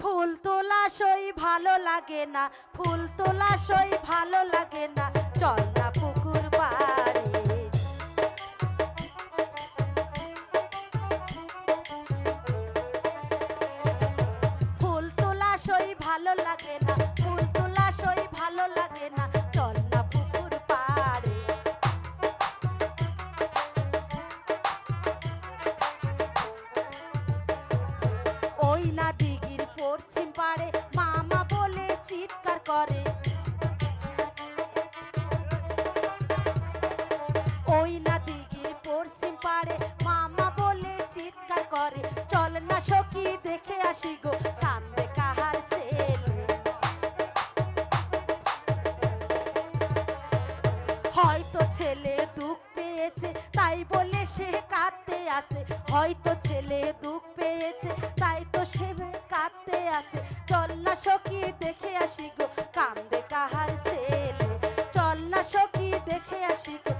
ফুল তোলা সই ভালো লাগে না, ফুল তোলা সই ভালো লাগে না, চল না পুকুর পাড়ে। ফুল তোলা সই ভালো লাগে না, ফুল তোলা সই ভালো লাগে না, চল না পুকুর পাড়ে। ওই না ওই না দিঘির পশ্চিম পারে। মামা বলে চিৎকার করে, চল না সখী, দেখে আসি গো, কান্দে কাহার ছেলে। হয়তো ছেলে দুঃখ পেয়েছে, তাই বলে সে কাঁদতে আছে। হয়তো ছেলে দুঃখ পেয়েছে, তাই তো সে কাঁদতে আছে। চল না সখী, দেখে আসি গো, কান্দে কাহাল ছেলে। চল না সখি, দেখে আসি গো